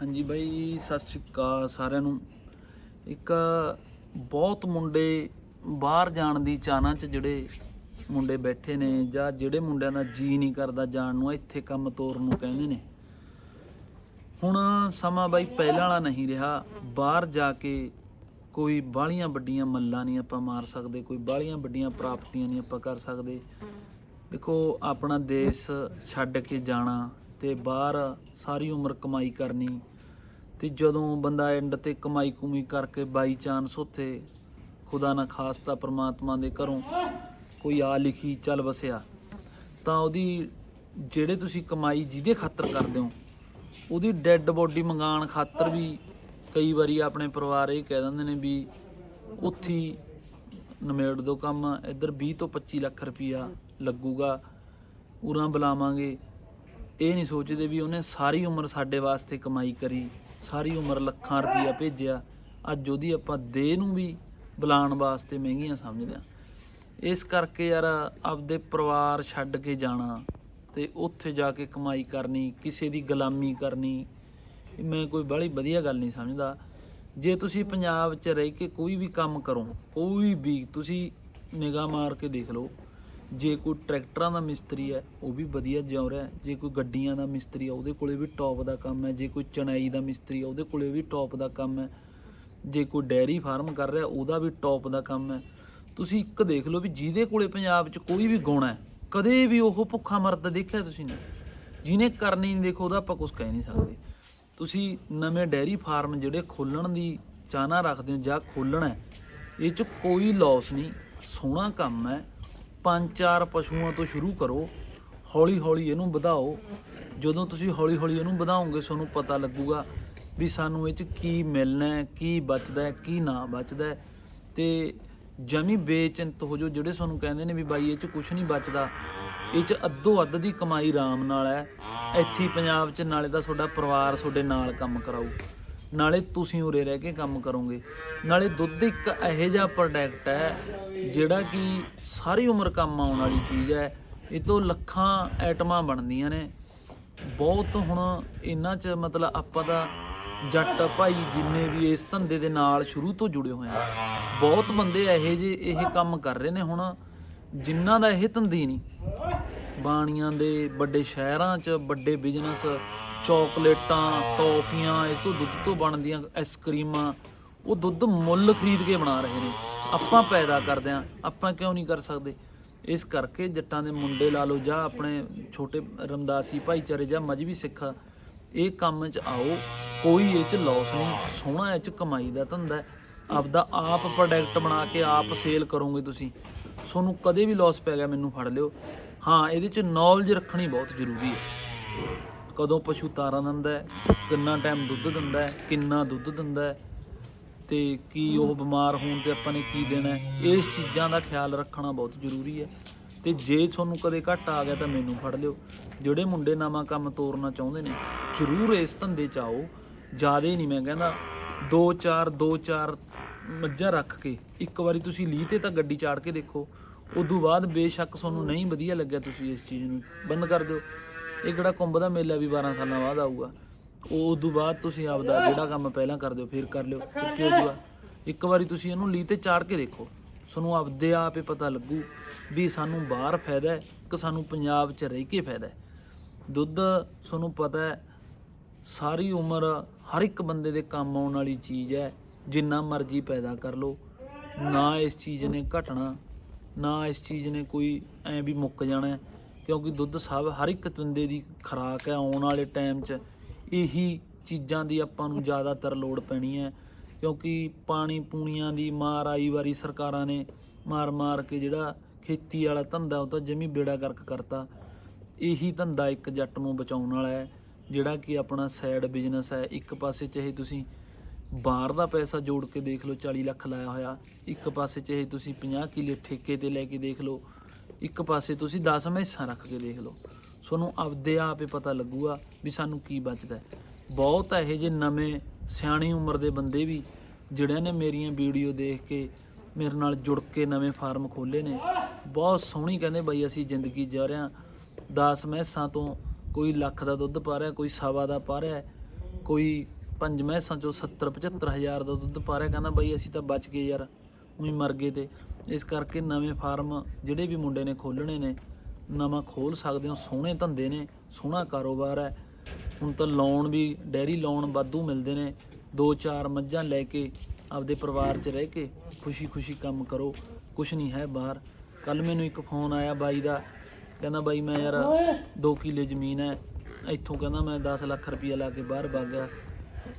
ਹਾਂਜੀ ਬਾਈ, ਸਤਿ ਸ਼੍ਰੀ ਅਕਾਲ ਸਾਰਿਆਂ ਨੂੰ। ਇੱਕ ਬਹੁਤ ਮੁੰਡੇ ਬਾਹਰ ਜਾਣ ਦੀ ਚਾਹਨਾ 'ਚ ਜਿਹੜੇ ਮੁੰਡੇ ਬੈਠੇ ਨੇ ਜਾਂ ਜਿਹੜੇ ਮੁੰਡਿਆਂ ਦਾ ਜੀ ਨਹੀਂ ਕਰਦਾ ਜਾਣ ਨੂੰ, ਇੱਥੇ ਕੰਮ ਤੋਰਨ ਨੂੰ ਕਹਿੰਦੇ ਨੇ। ਹੁਣ ਸਮਾਂ ਬਾਈ ਪਹਿਲਾਂ ਵਾਲਾ ਨਹੀਂ ਰਿਹਾ। ਬਾਹਰ ਜਾ ਕੇ ਕੋਈ ਬਾਹਲੀਆਂ ਵੱਡੀਆਂ ਮੱਲਾਂ ਨਹੀਂ ਆਪਾਂ ਮਾਰ ਸਕਦੇ, ਕੋਈ ਬਾਹਲੀਆਂ ਵੱਡੀਆਂ ਪ੍ਰਾਪਤੀਆਂ ਨਹੀਂ ਆਪਾਂ ਕਰ ਸਕਦੇ। ਦੇਖੋ, ਆਪਣਾ ਦੇਸ਼ ਛੱਡ ਕੇ ਜਾਣਾ ਤੇ ਬਾਹਰ ਸਾਰੀ ਉਮਰ ਕਮਾਈ ਕਰਨੀ ਤੇ ਜਦੋਂ ਬੰਦਾ ਐਂਡ ਤੇ ਕਮਾਈ ਕੁਮੀ ਕਰਕੇ ਬਾਈ ਚਾਂਸ ਉੱਥੇ ਖੁਦਾ ਨਾ ਖਾਸਤਾ ਪ੍ਰਮਾਤਮਾ ਦੇ ਘਰੋਂ ਕੋਈ ਆ ਲਿਖੀ ਚੱਲ ਵਸਿਆ, ਤਾਂ ਉਹਦੀ ਜਿਹੜੇ ਤੁਸੀਂ ਕਮਾਈ ਜਿਹਦੇ ਖਾਤਰ ਕਰਦੇ ਹੋ, ਉਹਦੀ ਡੈੱਡ ਬੋਡੀ ਮੰਗਾਉਣ ਖਾਤਰ ਵੀ ਕਈ ਵਾਰੀ ਆਪਣੇ ਪਰਿਵਾਰ ਇਹ ਕਹਿ ਦਿੰਦੇ ਨੇ ਵੀ ਉੱਥੀ ਨਮੇੜ ਦੋ ਕੰਮ, ਇੱਧਰ 20 ਤੋਂ 25 ਲੱਖ ਰੁਪਈਆ ਲੱਗੂਗਾ, ਉਰਾਂ ਬੁਲਾਵਾਂਗੇ। ਇਹ ਨਹੀਂ ਸੋਚਦੇ ਵੀ ਉਹਨੇ ਸਾਰੀ ਉਮਰ ਸਾਡੇ ਵਾਸਤੇ ਕਮਾਈ ਕਰੀ, ਸਾਰੀ ਉਮਰ ਲੱਖਾਂ ਰੁਪਈਆ ਭੇਜਿਆ। ਅੱਜ ਉਹਦੀ ਆਪਾਂ ਦੇਹ ਨੂੰ ਵੀ ਬੁਲਾਉਣ ਵਾਸਤੇ ਮਹਿੰਗੀਆਂ ਸਮਝਦੇ ਆ ਇਸ ਕਰਕੇ ਯਾਰ ਆਪਦੇ ਪਰਿਵਾਰ ਛੱਡ ਕੇ ਜਾਣਾ ਤੇ ਉੱਥੇ ਜਾ ਕੇ ਕਮਾਈ ਕਰਨੀ, ਕਿਸੇ ਦੀ ਗੁਲਾਮੀ ਕਰਨੀ, ਮੈਂ ਕੋਈ ਬੜੀ ਵਧੀਆ ਗੱਲ ਨਹੀਂ ਸਮਝਦਾ। ਜੇ ਤੁਸੀਂ ਪੰਜਾਬ 'ਚ ਰਹਿ ਕੇ ਕੋਈ ਵੀ ਕੰਮ ਕਰੋ, ਕੋਈ ਵੀ ਤੁਸੀਂ ਨਿਗਾਹ ਮਾਰ ਕੇ ਦੇਖ ਲਓ ਜੇ ਕੋਈ ਟਰੈਕਟਰਾਂ ਦਾ ਮਿਸਤਰੀ ਹੈ, ਉਹ ਵੀ ਵਧੀਆ ਜਿਉ ਰਿਹਾ ਜੇ ਕੋਈ ਗੱਡੀਆਂ ਦਾ ਮਿਸਤਰੀ ਆ ਉਹਦੇ ਕੋਲੇ ਵੀ ਟੌਪ ਦਾ ਕੰਮ ਹੈ। ਜੇ ਕੋਈ ਚਣਾਈ ਦਾ ਮਿਸਤਰੀ ਆ ਉਹਦੇ ਕੋਲੇ ਵੀ ਟੌਪ ਦਾ ਕੰਮ ਹੈ। ਜੇ ਕੋਈ ਡੈਰੀ ਫਾਰਮ ਕਰ ਰਿਹਾ, ਉਹਦਾ ਵੀ ਟੌਪ ਦਾ ਕੰਮ ਹੈ। ਤੁਸੀਂ ਇੱਕ ਦੇਖ ਲਓ ਵੀ ਜਿਹਦੇ ਕੋਲੇ ਪੰਜਾਬ 'ਚ ਕੋਈ ਵੀ ਗੁਣ ਹੈ, ਕਦੇ ਵੀ ਉਹ ਭੁੱਖਾ ਮਰਦਾ ਦੇਖਿਆ ਤੁਸੀਂ ਨੇ? ਜਿਹਨੇ ਕਰਨੀ ਨਹੀਂ ਦੇਖੋ, ਉਹਦਾ ਆਪਾਂ ਕੁਝ ਕਹਿ ਨਹੀਂ ਸਕਦੇ। ਤੁਸੀਂ ਨਵੇਂ ਡੈਰੀ ਫਾਰਮ ਜਿਹੜੇ ਖੋਲਣ ਦੀ ਚਾਹਨਾ ਰੱਖਦੇ ਹੋ ਜਾਂ ਖੋਲਣਾ ਇਹ 'ਚ ਕੋਈ ਲਾਸ ਨਹੀਂ। ਸੋਹਣਾ ਕੰਮ ਹੈ ਪੰਜ ਚਾਰ ਪਸ਼ੂਆਂ ਤੋਂ ਸ਼ੁਰੂ ਕਰੋ ਹੌਲੀ ਹੌਲੀ ਇਹਨੂੰ ਵਧਾਓ। ਜਦੋਂ ਤੁਸੀਂ ਹੌਲੀ ਹੌਲੀ ਇਹਨੂੰ ਵਧਾਓਗੇ, ਤੁਹਾਨੂੰ ਪਤਾ ਲੱਗੂਗਾ ਵੀ ਸਾਨੂੰ ਇਹ 'ਚ ਕੀ ਮਿਲਣਾ ਹੈ, ਕੀ ਬਚਦਾ ਹੈ, ਕੀ ਨਾ ਬਚਦਾ ਹੈ। ਤੇ ਜਮੀ ਬੇਚਿੰਤ ਹੋ ਜੋ ਜਿਹੜੇ ਤੁਹਾਨੂੰ ਕਹਿੰਦੇ ਨੇ ਵੀ ਬਾਈ ਇਹ 'ਚ ਕੁਝ ਨਹੀਂ ਬਚਦਾ। ਇਹ 'ਚ ਅੱਧੋ ਅੱਧ ਦੀ ਕਮਾਈ ਆਰਾਮ ਨਾਲ ਹੈ। ਇੱਥੇ ਪੰਜਾਬ 'ਚ ਨਾਲੇ ਦਾ ਤੁਹਾਡਾ ਪਰਿਵਾਰ ਤੁਹਾਡੇ ਨਾਲ ਕੰਮ ਕਰਾਊ। ਨਾਲੇ ਤੁਸੀਂ ਉਰੇ ਰਹਿ ਕੇ ਕੰਮ ਕਰੋਗੇ। ਨਾਲੇ ਦੁੱਧ ਇੱਕ ਇਹੋ ਜਿਹਾ ਪ੍ਰੋਡਕਟ ਹੈ, ਜਿਹੜਾ ਕਿ ਸਾਰੀ ਉਮਰ ਕੰਮ ਆਉਣ ਵਾਲੀ ਚੀਜ਼ ਹੈ। ਇਹ ਤੋਂ ਲੱਖਾਂ ਐਟਮਾਂ ਬਣਦੀਆਂ ਨੇ। ਬਹੁਤ ਹੁਣ ਇਹਨਾਂ 'ਚ ਮਤਲਬ ਆਪਾਂ ਦਾ ਜੱਟ ਭਾਈ ਜਿੰਨੇ ਵੀ ਇਸ ਧੰਦੇ ਦੇ ਨਾਲ ਸ਼ੁਰੂ ਤੋਂ ਜੁੜੇ ਹੋਏ ਆ। ਬਹੁਤ ਬੰਦੇ ਇਹੋ ਜਿਹੇ, ਇਹ ਕੰਮ ਕਰ ਰਹੇ ਨੇ ਹੁਣ, ਜਿਨ੍ਹਾਂ ਦਾ ਇਹ ਧੰਦੀ ਨਹੀਂ। ਬਾਣੀਆਂ ਦੇ ਵੱਡੇ ਸ਼ਹਿਰਾਂ 'ਚ, ਵੱਡੇ ਬਿਜ਼ਨਸ ਚਾਕਲੇਟਾਂ, ਟੌਫੀਆਂ, ਇਸ ਤੋਂ ਦੁੱਧ ਤੋਂ ਬਣਦੀਆਂ ਆਈਸਕ੍ਰੀਮਾਂ, ਉਹ ਦੁੱਧ ਮੁੱਲ ਖਰੀਦ ਕੇ ਬਣਾ ਰਹੇ ਨੇ। ਆਪਾਂ ਪੈਦਾ ਕਰਦੇ ਆ ਆਪਾਂ ਕਿਉਂ ਨਹੀਂ ਕਰ ਸਕਦੇ? ਇਸ ਕਰਕੇ ਜੱਟਾਂ ਦੇ ਮੁੰਡੇ ਲਾ ਲਓ ਜਾਂ ਆਪਣੇ ਛੋਟੇ ਰਮਦਾਸੀ ਭਾਈਚਾਰੇ ਜਾਂ ਮਜਬੀ ਸਿੱਖ, ਇਹ ਕੰਮ 'ਚ ਆਓ। ਕੋਈ ਇਹ 'ਚ ਲਾਸ ਨਹੀਂ, ਸੋਹਣਾ ਇਹ 'ਚ ਕਮਾਈ ਦਾ ਧੰਦਾ ਆਪਦਾ ਆਪ ਪ੍ਰੋਡਕਟ ਬਣਾ ਕੇ ਆਪ ਸੇਲ ਕਰੋਗੇ ਤੁਸੀਂ, ਤੁਹਾਨੂੰ ਕਦੇ ਵੀ ਲਾਸ ਪੈ ਗਿਆ, ਮੈਨੂੰ ਫੜ ਲਿਓ। ਹਾਂ, ਇਹਦੇ 'ਚ ਨੌਲੇਜ ਰੱਖਣੀ ਬਹੁਤ ਜ਼ਰੂਰੀ ਹੈ। ਕਦੋਂ ਪਸ਼ੂ ਤਾਰਾਂ ਦਿੰਦਾ ਹੈ, ਕਿੰਨਾ ਟਾਈਮ ਦੁੱਧ ਦਿੰਦਾ ਹੈ, ਕਿੰਨਾ ਦੁੱਧ ਦਿੰਦਾ ਹੈ ਤੇ ਕੀ ਉਹ ਬਿਮਾਰ ਹੋਣ ਤੇ ਆਪਾਂ ਨੇ ਕੀ ਦੇਣਾ ਇਸ ਚੀਜ਼ਾਂ ਦਾ ਖਿਆਲ ਰੱਖਣਾ ਬਹੁਤ ਜ਼ਰੂਰੀ ਹੈ ਤੇ ਜੇ ਤੁਹਾਨੂੰ ਕਦੇ ਘੱਟ ਆ ਗਿਆ ਤਾਂ ਮੈਨੂੰ ਫੜ ਲਿਓ। ਜਿਹੜੇ ਮੁੰਡੇ ਨਵਾਂ ਕੰਮ ਤੋਰਨਾ ਚਾਹੁੰਦੇ ਨੇ, ਜ਼ਰੂਰ ਇਸ ਧੰਦੇ 'ਚ ਆਓ। ਜਿਆਦੇ ਨਹੀਂ ਮੈਂ ਕਹਿੰਦਾ 2 4 2 4 ਮੱਝਾਂ ਰੱਖ ਕੇ, ਇੱਕ ਵਾਰੀ ਤੁਸੀਂ ਲੀ ਤੇ ਤਾਂ ਗੱਡੀ ਚਾੜ ਕੇ ਦੇਖੋ। ਉਦੋਂ ਬਾਅਦ ਬੇਸ਼ੱਕ ਤੁਹਾਨੂੰ ਨਹੀਂ ਵਧੀਆ ਲੱਗਿਆ ਤੁਸੀਂ ਇਸ ਚੀਜ਼ ਨੂੰ ਬੰਦ ਕਰ ਦਿਓ। ਇਹ ਕਿਹੜਾ ਕੁੰਭ ਦਾ ਮੇਲਾ ਵੀ 12 ਸਾਲਾਂ ਬਾਅਦ ਆਊਗਾ। ਉਹ ਉਦੋਂ ਬਾਅਦ ਤੁਸੀਂ ਆਪਦਾ ਜਿਹੜਾ ਕੰਮ ਪਹਿਲਾਂ ਕਰਦੇ ਹੋ, ਫਿਰ ਕਰ ਲਿਓ। ਫਿਰ ਕੀ ਹੋਊਗਾ ਇੱਕ ਵਾਰੀ ਤੁਸੀਂ ਇਹਨੂੰ ਲੀ ਤੇ ਚਾੜ ਕੇ ਦੇਖੋ। ਤੁਹਾਨੂੰ ਆਪਦੇ ਆਪ ਹੀ ਪਤਾ ਲੱਗੂ ਵੀ ਸਾਨੂੰ ਬਾਹਰ ਫਾਇਦਾ ਹੈ ਕਿ ਸਾਨੂੰ ਪੰਜਾਬ 'ਚ ਰਹਿ ਕੇ ਫਾਇਦਾ ਹੈ। ਦੁੱਧ ਤੁਹਾਨੂੰ ਪਤਾ ਹੈ, ਸਾਰੀ ਉਮਰ ਹਰ ਇੱਕ ਬੰਦੇ ਦੇ ਕੰਮ ਆਉਣ ਵਾਲੀ ਚੀਜ਼ ਹੈ। ਜਿੰਨਾ ਮਰਜ਼ੀ ਪੈਦਾ ਕਰ ਲਓ। ਨਾ ਇਸ ਚੀਜ਼ ਨੇ ਘਟਣਾ, ਨਾ ਇਸ ਚੀਜ਼ ਨੇ ਕੋਈ ਐ ਵੀ ਮੁੱਕ ਜਾਣਾ ਕਿਉਂਕਿ ਦੁੱਧ ਸਭ ਹਰ ਇੱਕ ਬੰਦੇ ਦੀ ਖੁਰਾਕ ਹੈ, ਆਉਣ ਵਾਲੇ ਟਾਈਮ 'ਚ ਇਹੀ ਚੀਜ਼ਾਂ ਦੀ ਆਪਾਂ ਨੂੰ ਜ਼ਿਆਦਾਤਰ ਲੋੜ ਪੈਣੀ ਹੈ। ਕਿਉਂਕਿ ਪਾਣੀ ਪੂਣੀਆਂ ਦੀ ਮਾਰ ਆਈ ਵਾਰੀ ਸਰਕਾਰਾਂ ਨੇ ਮਾਰ ਮਾਰ ਕੇ ਜਿਹੜਾ ਖੇਤੀ ਵਾਲਾ ਧੰਦਾ ਉਹ ਤਾਂ ਜਮੀ ਬੇੜਾ ਗਰਕ ਕਰਤਾ। ਇਹੀ ਧੰਦਾ ਇੱਕ ਜੱਟ ਨੂੰ ਬਚਾਉਣ ਵਾਲਾ ਹੈ, ਜਿਹੜਾ ਕਿ ਆਪਣਾ ਸਾਈਡ ਬਿਜ਼ਨਸ ਹੈ। ਇੱਕ ਪਾਸੇ ਚਾਹੇ ਤੁਸੀਂ ਬਾਹਰ ਦਾ ਪੈਸਾ ਜੋੜ ਕੇ ਦੇਖ ਲਓ 40 ਲੱਖ ਲਾਇਆ ਹੋਇਆ। ਇੱਕ ਪਾਸੇ ਚਾਹੇ ਤੁਸੀਂ 50 ਕਿੱਲੇ ਠੇਕੇ ਤੇ ਲੈ ਕੇ ਦੇਖ ਲਓ। ਇੱਕ ਪਾਸੇ ਤੁਸੀਂ 10 ਮੈਸਾਂ ਰੱਖ ਕੇ ਦੇਖ ਲਓ। ਤੁਹਾਨੂੰ ਆਪਦੇ ਆਪ ਹੀ ਪਤਾ ਲੱਗੂਗਾ ਵੀ ਸਾਨੂੰ ਕੀ ਬਚਦਾ ਬਹੁਤ ਇਹੋ ਜਿਹੇ ਨਵੇਂ, ਸਿਆਣੀ ਉਮਰ ਦੇ ਬੰਦੇ ਵੀ, ਜਿਹੜਿਆਂ ਨੇ ਮੇਰੀਆਂ ਵੀਡੀਓ ਦੇਖ ਕੇ ਮੇਰੇ ਨਾਲ ਜੁੜ ਕੇ ਨਵੇਂ ਫਾਰਮ ਖੋਲੇ ਨੇ। ਬਹੁਤ ਸੋਹਣੀ ਕਹਿੰਦੇ ਬਾਈ ਅਸੀਂ ਜ਼ਿੰਦਗੀ ਜਾ ਰਹੇ ਹਾਂ। 10 ਮੈਸਾਂ ਤੋਂ ਕੋਈ ਲੱਖ ਦਾ ਦੁੱਧ ਪਾ ਰਿਹਾ, ਕੋਈ ਸਵਾ ਦਾ ਪਾ ਰਿਹਾ, ਕੋਈ ਪੰਜ ਮੈਸਾਂ ਚੋਂ 70 75 ਹਜ਼ਾਰ ਦਾ ਦੁੱਧ ਪਾ ਰਿਹਾ, ਕਹਿੰਦਾ ਬਾਈ ਅਸੀਂ ਤਾਂ ਬਚ ਗਏ ਯਾਰ। ਉਹੀ ਮਰ ਗਏ ਤੇ ਇਸ ਕਰਕੇ ਨਵੇਂ ਫਾਰਮ ਜਿਹੜੇ ਵੀ ਮੁੰਡੇ ਨੇ ਖੋਲਣੇ ਨੇ ਨਵਾਂ ਖੋਲ ਸਕਦੇ ਹੋ ਸੋਹਣੇ ਧੰਦੇ ਨੇ ਸੋਹਣਾ ਕਾਰੋਬਾਰ ਹੈ। ਹੁਣ ਤਾਂ ਲੋਨ ਵੀ ਡੈਰੀ ਲੋਨ ਵਾਧੂ ਮਿਲਦੇ ਨੇ ਦੋ ਚਾਰ ਮੱਝਾਂ ਲੈ ਕੇ ਆਪਦੇ ਪਰਿਵਾਰ 'ਚ ਰਹਿ ਕੇ ਖੁਸ਼ੀ-ਖੁਸ਼ੀ ਕੰਮ ਕਰੋ ਕੁਛ ਨਹੀਂ ਹੈ ਬਾਹਰ। ਕੱਲ ਮੈਨੂੰ ਇੱਕ ਫੋਨ ਆਇਆ ਬਾਈ ਦਾ ਕਹਿੰਦਾ ਬਾਈ ਮੈਂ ਯਾਰ 2 ਕਿੱਲੇ ਜ਼ਮੀਨ ਹੈ ਇੱਥੋਂ ਕਹਿੰਦਾ ਮੈਂ 10 ਲੱਖ ਰੁਪਈਆ ਲਾ ਕੇ ਬਾਹਰ ਵਗ ਗਿਆ।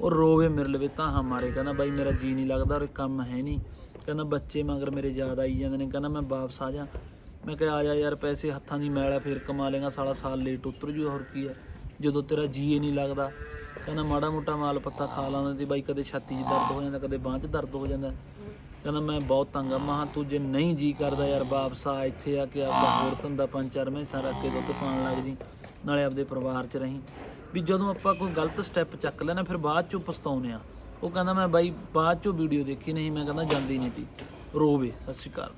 ਉਹ ਰੋਵੇ ਮੇਰੇ ਲਵੇ, ਤਾਂ ਹਾਂ ਮਾਰੇ। ਕਹਿੰਦਾ ਬਾਈ, ਮੇਰਾ ਜੀ ਨਹੀਂ ਲੱਗਦਾ ਔਰ ਕੰਮ ਹੈ ਨਹੀਂ। ਕਹਿੰਦਾ ਬੱਚੇ ਮਗਰ ਮੇਰੇ ਯਾਦ ਆਈ ਜਾਂਦੇ ਨੇ। ਕਹਿੰਦਾ ਮੈਂ ਵਾਪਸ ਆ ਜਾ। ਮੈਂ ਕਿਹਾ, ਆ ਜਾ ਯਾਰ, ਪੈਸੇ ਹੱਥਾਂ ਦੀ ਮੈਲ ਆ, ਫਿਰ ਕਮਾ ਲੇਗਾ। ਸਾਲਾ ਸਾਲ ਲੇਟ ਉਤਰ ਜੂ, ਹੋਰ ਕੀ ਹੈ ਜਦੋਂ ਤੇਰਾ ਜੀ ਨਹੀਂ ਲੱਗਦਾ। ਕਹਿੰਦਾ, ਮਾੜਾ ਮੋਟਾ ਮਾਲ ਪੱਤਾ ਖਾ ਲਾਉਂਦਾ ਤੇ ਬਾਈ, ਕਦੇ ਛਾਤੀ 'ਚ ਦਰਦ ਹੋ ਜਾਂਦਾ, ਕਦੇ ਬਾਂਹ 'ਚ ਦਰਦ ਹੋ ਜਾਂਦਾ। ਕਹਿੰਦਾ, ਮੈਂ ਬਹੁਤ ਤੰਗ ਆ। ਮਹਾ ਤੂੰ ਜੇ ਨਹੀਂ ਜੀ ਕਰਦਾ ਯਾਰ, ਵਾਪਸ ਆ, ਇੱਥੇ ਆ ਕੇ ਆਪਦਾ ਹੋਰ ਧੰਦਾ ਪੰਜ ਚਾਰ ਮੈਸਾਂ ਰੱਖ ਕੇ ਦੁੱਧ ਪਾਣ ਲੱਗ ਜੀ। ਨਾਲੇ ਆਪਦੇ ਪਰਿਵਾਰ 'ਚ ਰਹੀਂ। ਵੀ ਜਦੋਂ ਆਪਾਂ ਕੋਈ ਗਲਤ ਸਟੈਪ ਚੱਕ ਲੈਣਾ ਫਿਰ ਬਾਅਦ 'ਚੋਂ ਪਛਤਾਉਂਦੇ ਆ ਉਹ ਕਹਿੰਦਾ ਮੈਂ ਬਾਈ ਬਾਅਦ 'ਚੋਂ ਵੀਡੀਓ ਦੇਖੀ ਨਹੀਂ, ਮੈਂ ਕਹਿੰਦਾ ਜਾਂਦੀ ਨਹੀਂ ਤੀ। ਰੋਵੇ, ਸਤਿ ਸ਼੍ਰੀ ਅਕਾਲ।